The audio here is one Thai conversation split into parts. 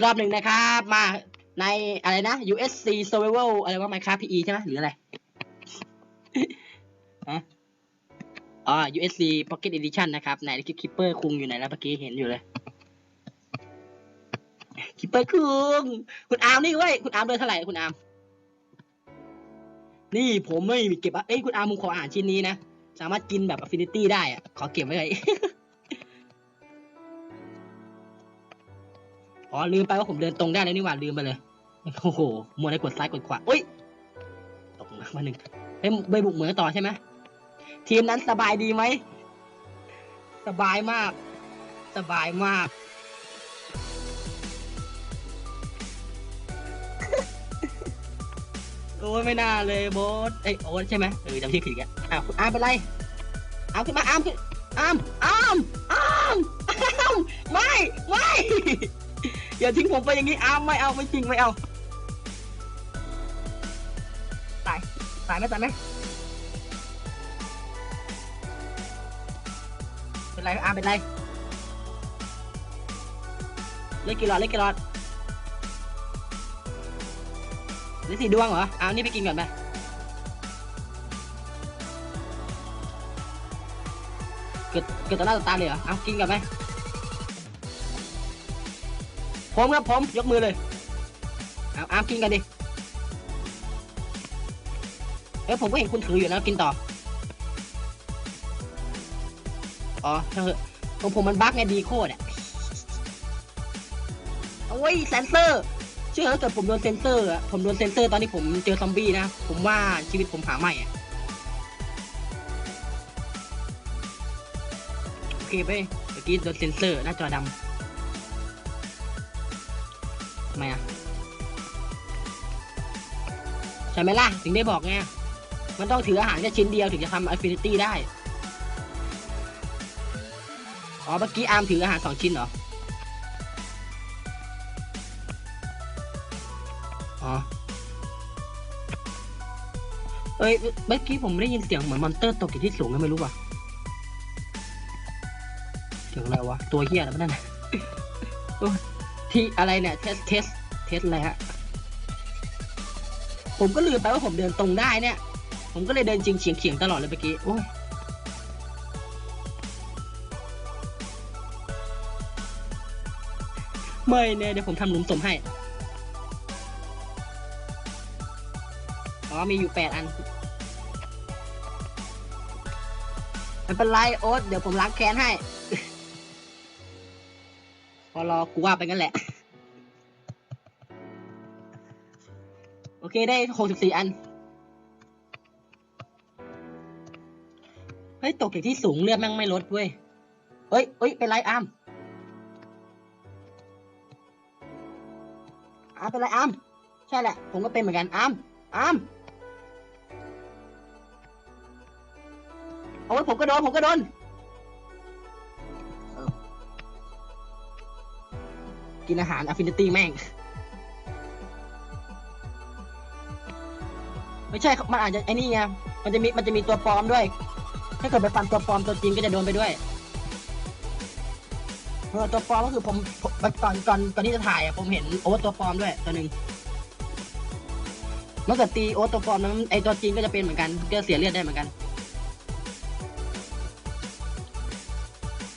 กรอบหนึ่งนะครับ มาในอะไรนะ USC Survival อะไรว่า Minecraft PE ใช่ไหมหรืออะไรอ๋อ USC Pocket Edition นะครับไหนคิปเปอร์คุงอยู่ไหนแล้วเมื่อกี้เห็นอยู่เลยคิปเปอร์คุงคุณอาร์มนี่เว้ยคุณอาร์มเดินเท่าไหร่คุณอาร์มนี่ผมไม่มีเก็บอะเอ้ยคุณอาร์มผมขออาหารชิ้นนี้นะ สามารถกินแบบ Affinity ได้อะขอเก็บไว้เลย อ๋อลืมไปว่าผมเดินตรงได้แล้วนี่หว่าลืมไปเลยโอ้โหมัวแต่กดซ้ายกดขวาอุ้ยตกมาหนึ่งไปไปบุกเหมืองต่อใช่ไหมทีมนั้นสบายดีไหมสบายมาก สบายมากโอ้ยไม่น่าเลยโบสเอ้ยโอ๊ตใช่ไหมเออจำชื่อผิดกันอ้าวคุณอามเป็นไรอามขึ้นมาอ้ามขึ้นอามอ้ามอ้ามอ้ามไม่ไม่ อย่าทิ้งผมไปอย่างนี้อ้าร์มไม่เอาไม่จริงไม่เอาตายตายไหมตายไหมเป็นไรอ้าร์มเป็นไรเล่นกี่หลอดเล่นกี่หลอดเล่นสีดวงเหรอเอานี่ไปกินก่อนไปเกิดเกิดต่อหน้าต่อตาเลยเหรอเอากินก่อนไหม ผมครับผมยกมือเลยเอาอามกินกันดิเอ้ยผมก็เห็นคุณถืออยู่นะกินต่อ อ๋อช่างเถอะของผมมันบั๊กไงดีโคตรอะโอ้ยเซนเซอร์เชื่อถ้าเกิดผมโดนเซนเซอร์อะผมโดนเซนเซอร์ตอนที่ผมเจอซอมบี้นะ ผมว่าชีวิตผมหาไม่อะโอเคไปเมื่อกี้โดนเซนเซอร์หน้าจอดำ ไมอะใช่ไหมล่ะถึงได้บอกไงมันต้องถืออาหารแค่ชิ้นเดียวถึงจะทำ Affinity ได้ อ๋อเมื่อกี้อาร์มถืออาหารสองชิ้นเหรอ อ๋อ เอ้ยเมื่อกี้ผมได้ยินเสียงเหมือนมอนเตอร์ตกจากที่สูงก็ไม่รู้ว่ะเสียงอะไรวะ ตัวเหี้ยอะไรนั่นน่ะโอ้ ที่อะไรเนี่ยเทสเทสเทสอะไรฮะผมก็ลืมไปว่าผมเดินตรงได้เนี่ย ผมก็เลยเดินจริงเฉียงเฉียงตลอดเลยเมื่อกี้โอ้ยไม่เนี่ยเดี๋ยวผมทำหลุมศพให้อ๋อมีอยู่แปดอันไม่เป็นไรโอ๊ตเดี๋ยวผมล้างแค้นให้ อรอกูว่าไปงั้นแหละ โอเคได้หกสิบสี่อัน เฮ้ย ตกจากที่สูงเลือดแม่งไม่ลดเว้ย เฮ้ยเฮ้ย เป็นไรอามอามเป็นไรอามใช่แหละ ผมก็เป็นเหมือนกันอามอามโอ้ผมก็โดน ผมก็โดน กินอาหาร Affinity แม่ง ไม่ใช่ครับมันอาจจะไอ้นี่ไงมันจะมีมันจะมีตัวปลอมด้วย ถ้าเกิดไปฟันตัวปลอมตัวจริงก็จะโดนไปด้วยเออตัวปลอมก็คือผมผมก่อนก่อนก่อนที่จะถ่ายอะผมเห็นโอ๊ตตัวปลอมด้วยตัวหนึ่งเมื่อเกิดตีโอ๊ตตัวปลอมนั้นไอตัวจริงก็จะเป็นเหมือนกันก็เสียเลือดได้เหมือนกัน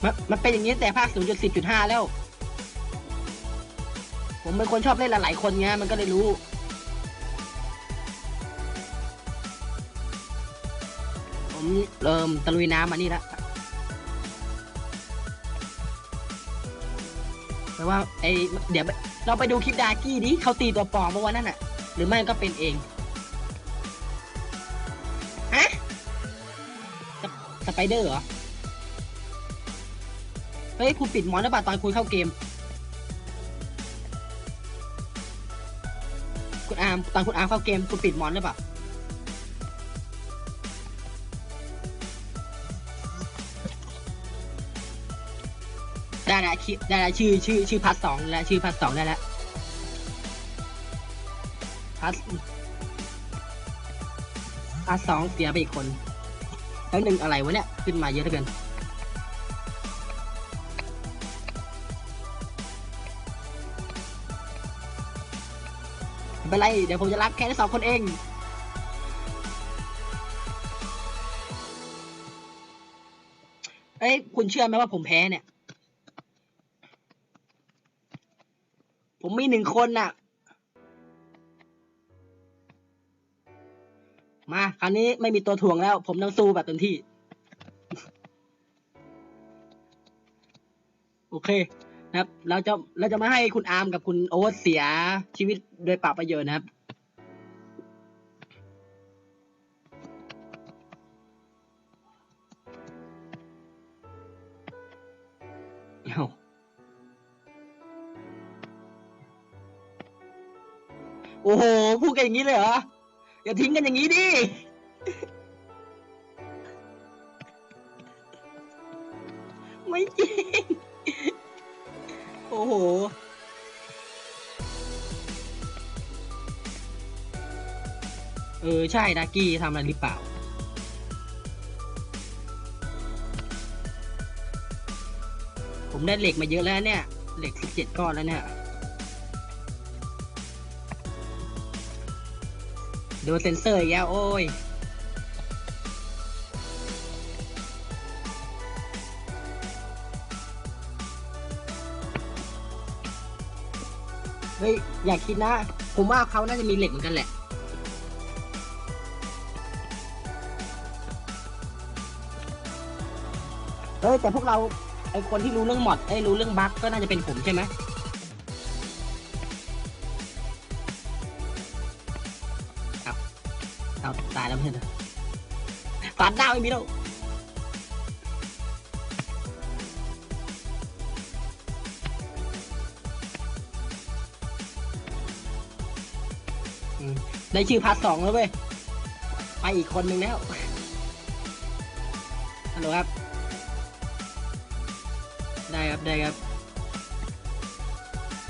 มันมันเป็นอย่างนี้แต่ภาค 0.10.5 แล้ว ผมเป็นคนชอบเล่นหลายๆคนไงมันก็เลยรู้ ผมเริ่มตะลุยน้ำมานี่ละแต่ว่าไอเดี๋ยวเราไปดูคลิปดากี้ดิเขาตีตัวปลอมเมื่อวันนั้นน่ะ หรือไม่ก็เป็นเองฮะสสไปเดอร์เหรอ เฮ้ยคุณปิดมอนหรือเปล่าตอนคุณเข้าเกม อาร์มตอนคุณอาร์มเข้าเกมคุณปิดมอนหรือเปล่าได้แล้วชื่อได้แล้วชื่อชื่อชื่อพัทสองแล้วชื่อพัทสองได้แล้วพัทพัทสองเสียไปอีกคนแล้วหนึ่งอะไรวะเนี่ย ขึ้นมาเยอะเหลือเกิน เป็นไร เดี๋ยวผมจะรับแค่ได้สองคนเองเอ้ยคุณเชื่อไหมว่าผมแพ้เนี่ย ผมมีหนึ่งคนน่ะ มาคราวนี้ไม่มีตัวถ่วงแล้ว ผมต้องสู้แบบเต็มที่ โอเค นะครับ เราจะเราจะมาให้คุณอาร์มกับคุณโอ๊ตเสียชีวิตโดยปล่าประโยชน์นะครับเอ้าโอ้โห พูดกันอย่างนี้เลยเหรอ อย่าทิ้งกันอย่างนี้ดิไม่จริง โอ้โห เออ ใช่ดักกี้ทำอะไรหรือเปล่า ผมได้เหล็กมาเยอะแล้วเนี่ย เหล็กสิบเจ็ดก้อนแล้วเนี่ย โดนเซนเซอร์อีกแล้วโอ้ย เฮ้ยอย่าคิดนะ ผมว่าเขาน่าจะมีเหล็กเหมือนกันแหละ เฮ้ยแต่พวกเราไอคนที่รู้เรื่องหมอดไอรู้เรื่องบั๊กก็น่าจะเป็นผมใช่ไหมครับเอาตายแล้วไม่ใช่เหรอฟันดาวไม่มีแล้ว ได้ชื่อพาร์ทสองแล้วเว้ย ไปอีกคนหนึ่งแล้ว ฮัลโหลครับ ได้ครับ ได้ครับ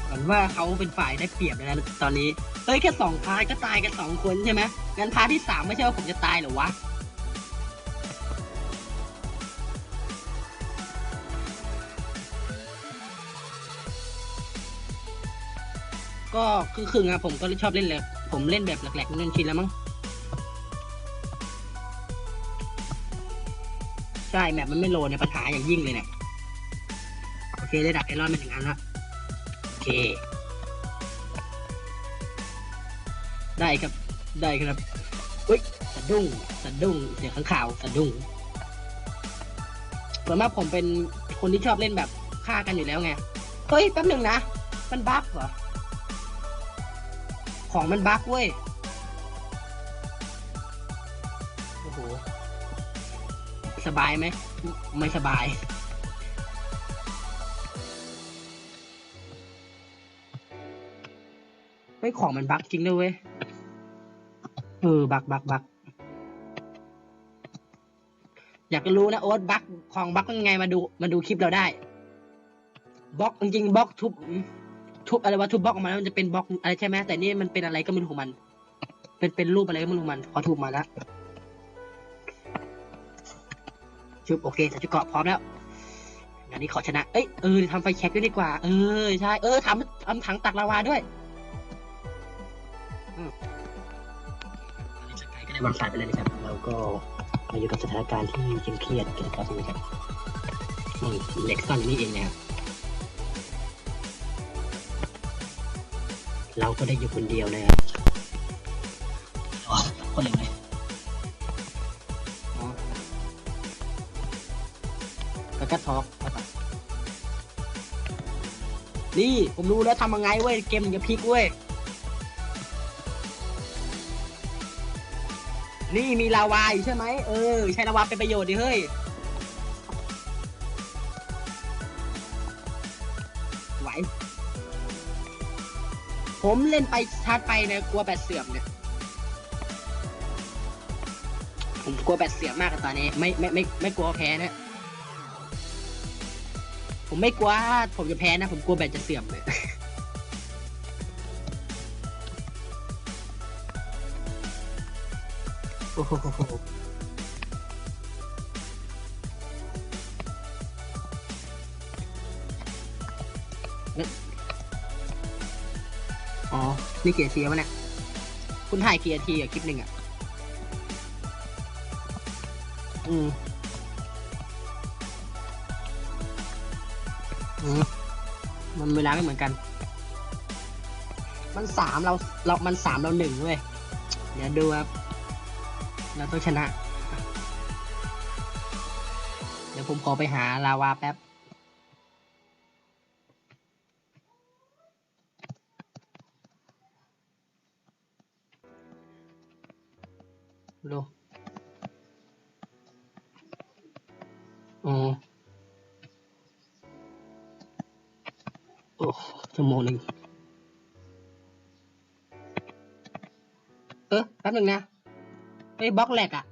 เหมือนว่าเขาเป็นฝ่ายได้เปรียบเลยนะตอนนี้ เฮ้ย แค่สองพาร์ทก็ตายกันสองคนใช่ไหมงั้นพาร์ทที่สามไม่ใช่ว่าผมจะตายหรอวะก็ครึ่งครับผมก็ชอบเล่นเลย ผมเล่นแบบแหลกๆเล่นชินแล้วมั้ง ใช่แมปมันไม่โหลดในยปัญหาอย่างยิ่งเลยเนี่ย โอเค ได้ดักไอรอนมาถึงอันละโอเค ได้ครับ ได้ครับอุ้ยสะดุ้งสะดุ้งเสียงข้างข่าวสะดุ้งส่วนมากผมเป็นคนที่ชอบเล่นแบบฆ่ากันอยู่แล้วไง เฮ้ย แป๊บหนึ่งนะ มันบั๊กเหรอ ของมันบั๊กเว้ย โอ้โห สบายไหม ไม่สบายเฮ้ยของมันบั๊กจริงด้วยเว้ย เออ บั๊กบั๊กบั๊กอยากจะรู้นะโอ๊ตบั๊กของบั๊กยังไงมาดู มาดูคลิปเราได้บล็อกจริงๆบล็อกทุบ ทุบอะไรวะทุบบล็อกออกมาแล้วมันจะเป็นบล็อกอะไรใช่ไหมแต่นี่มันเป็นอะไรก็ไม่รู้ของมัน เป็นเป็นรูปอะไรก็ไม่รู้ของมันพอทุบมาแล้วชุบโอเคใส่ชุดเกราะพร้อมแล้วงานนี้ขอชนะ เอ้ยเออทำไฟแช็กด้วยดีกว่า เออใช่เออทำทำถังตักลาวาด้วยสกายก็ได้วางสายไปเลยนะครับเราก็มาอยู่กับสถานการณ์ที่เคร่งเครียดกันครับนะครับนี่เล็กซ่อนนี่เองนะครับ เราก็ได้อยู่คนเดียวนะครับอ๋อคนเดียวเลยอ๋อแล้วก็ทอกนี่ผมรู้แล้วทำยังไงเว้ย เกมมันจะพลิกเว้ย นี่มีลาวาอยู่ใช่ไหมเออ ใช้ลาวาเป็นประโยชน์ดิเฮ้ย ผมเล่นไปชาร์จไปเนี่ยกลัวแบตเสื่อมเนี่ยผมกลัวแบตเสื่อมมากตอนนี้ ไม่ไม่ไม่ไม่กลัวแพ้นะผมไม่กลัวผมจะแพ้นะ ผมกลัวแบตจะเสื่อมเลยโอ้โห นี่เกียร์เชียร์วะเนี่ย คุณถ่ายเกี่นาทีอะคลิปหนึ่งอะอืม อืม มันเวลาไม่เหมือนกัน มันสามเราเรา มันสามเราหนึ่งเว้ย เดี๋ยวดูครับ เราต้องชนะ เดี๋ยวผมขอไปหาลาวาแป๊บ ดูอ๋อโอ้ชั่วโมงหนึ่งเออแป๊บหนึ่งนะเฮ้ยบล็อกแหลกอะ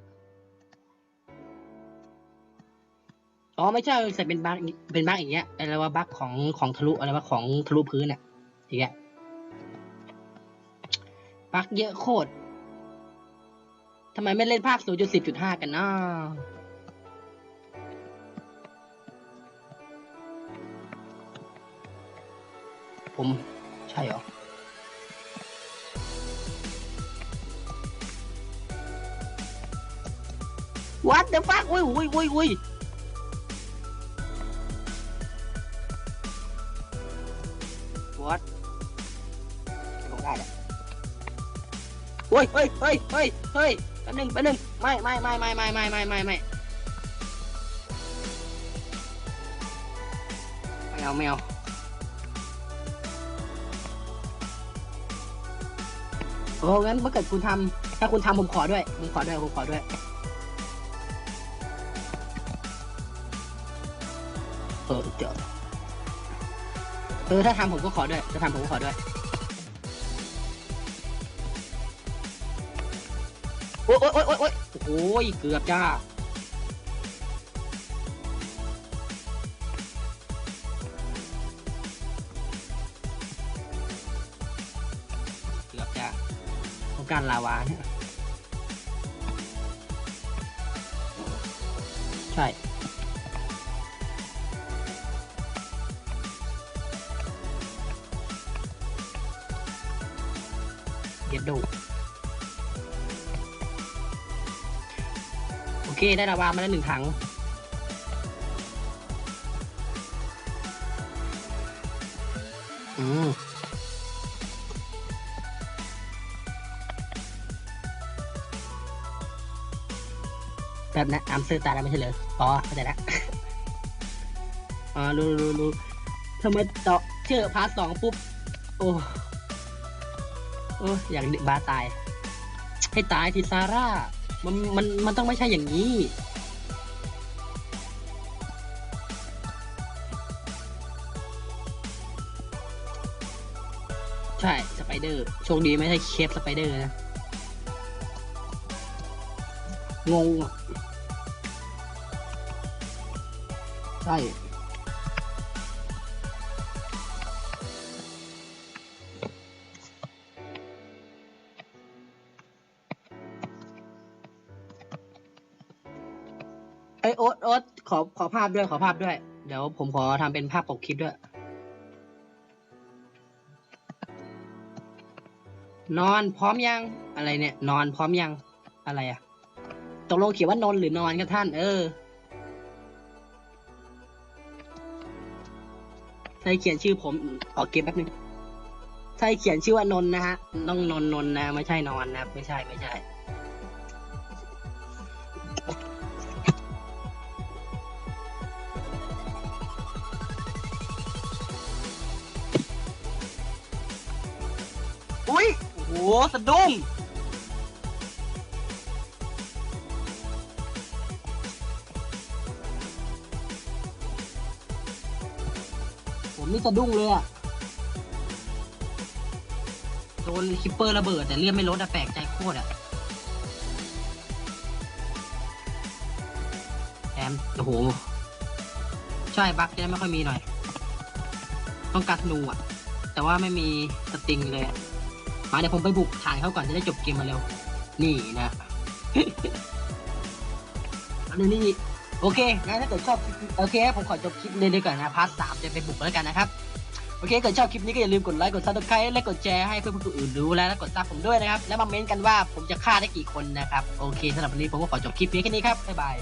อ๋อ ไม่ใช่แต่เป็นบั๊กอีกเป็นบั๊กอย่างเงี้ยอะไรว่าบั๊กของของทะลุอะไรว่าของทะลุพื้นอะอย่างเงี้ยบั๊กเยอะโคตร ทำไมไม่เล่นภาค 0.10.5 กันเนาะผมใช่เหรอ What the fuck อุ้ยอุ้ยอุ้ยอุ้ย What ลงได้แหละเฮ้ยเฮ้ยเฮ้ยเฮ้ยเฮ้ย ป๊บนึงแป๊บนึงไม่ไม่ไม่ไม่ไม่ไม่ไม่ไม่ไม่ไม่เอาไม่เอาโอ้งั้นเมื่อเกิดคุณทำถ้าคุณทำผมขอด้วยผมขอด้วยผมขอด้วยเออเดี๋ยวเออถ้าทำผมก็ขอด้วยถ้าทำผมก็ขอด้วย อ้ยโอ้ยโอ้ยโอ้ยโอ้ยโอ้ยเกือบจ้าเกือบจ้าต้องการลาวาเนี่ยใช่เย็ดดู เคได้ลาวามาแล้วหนึ่งถัง อืมแบบนะอามซื้อตาแล้วไม่ใช่เหรออ๋อเข้าใจแล้วอ๋อรู้รู้รู้ทำไมต่อเชื่อพาร์ทสองปุ๊บ โอ้โอ้อยากบาตาย ให้ตายทีซาร่า มันมันมันต้องไม่ใช่อย่างนี้ ใช่สไปเดอร์โชคดีไม่ใช่เคสสไปเดอร์นะ งงอะใช่ ขอขอภาพด้วยขอภาพด้วย เดี๋ยวผมขอทำเป็นภาพปกคลิปด้วย นอนพร้อมยัง อะไรเนี่ย นอนพร้อมยังอะไรอะตกลงเขียนว่านอนหรือนอนครับท่าน เออใช่เขียนชื่อผมออกเกมแป๊บนึงใช่เขียนชื่อว่านนนะฮะต้องนนนนนะ ไม่ใช่นอนนะไม่ใช่ไม่ใช่ อุ้ยโอ้โหสะดุ้งผมนี่สะดุ้งเลยอะโดนคิปเปอร์ระเบิด แต่เลือดไม่ลดอะแปลกใจโคตรอะแอมโอ้โห ใช่บั๊กจะได้ไม่ค่อยมีหน่อย ต้องการธนูอะแต่ว่าไม่มีสติงเลยอะ มาเดี๋ยวผมไปบุกฐานเขาก่อนจะได้จบเกมมาเร็ว นี่นะอันนี้นี่โอเคงั้นถ้าเกิดชอบโอเคผมขอจบคลิปเลยดีกว่านะพาร์ทสามจะไปบุกแล้วกันนะครับโอเคเกิดชอบคลิปนี้ก็อย่าลืมกดไลค์กดซับสไครต์และกดแชร์ให้เพื่อนๆคนอื่นรู้และกดซับผมด้วยนะครับ แล้วมาเม้นต์กันว่าผมจะฆ่าได้กี่คนนะครับ โอเคสำหรับวันนี้ผมก็ขอจบคลิปเพียงแค่นี้ครับบ๊ายบาย